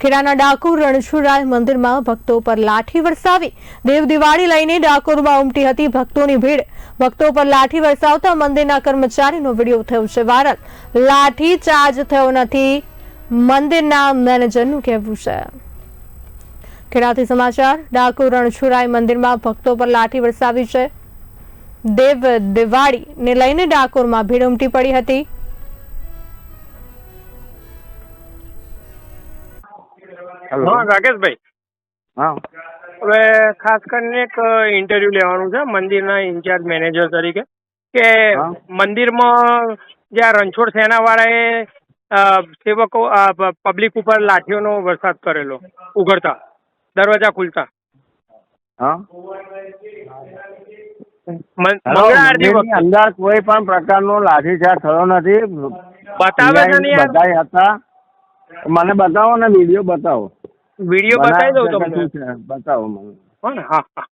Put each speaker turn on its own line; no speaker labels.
ખેડાના ડાકોર રણછોડરાય મંદિરમાં ભક્તો પર લાઠી વરસાવી દેવ દિવાળી લઈને ડાકોરમાં ઉમટી હતી ભક્તોની ભીડ. ભક્તો પર લાઠી વરસાવતા મંદિરના કર્મચારીનો વીડિયો થયો છે વાયરલ. લાઠી ચાર્જ થયો નથી. મંદિરના મેનેજરનું કહેવું છે. ખેડાથી સમાચાર, ડાકોર રણછોડરાય મંદિરમાં ભક્તો પર લાઠી વરસાવી છે. દેવ દિવાળીને લઈને ડાકોરમાં ભીડ ઉમટી પડી હતી.
હા રાકેશભાઈ.
હા.
હવે ખાસ કરીને એક ઇન્ટરવ્યુ લેવાનું છે મંદિરના ઇન્ચાર્જ મેનેજર તરીકે કે મંદિરમાં જે આ રણછોડ સેનાવાળાએ સેવકો પબ્લિક ઉપર લાઠીઓનો વરસાદ કરેલો ઉઘડતા દરવાજા ખુલતા.
અંદર કોઈ પણ પ્રકારનો લાઠીચાર્જ થયો નથી.
બતાવે છે
બધા હતા. મને બતાવો ને વીડિયો બતાવો.
વીડિયો બતાવી દઉં તમને.
બતાવો મને.
હો ને? હા હા.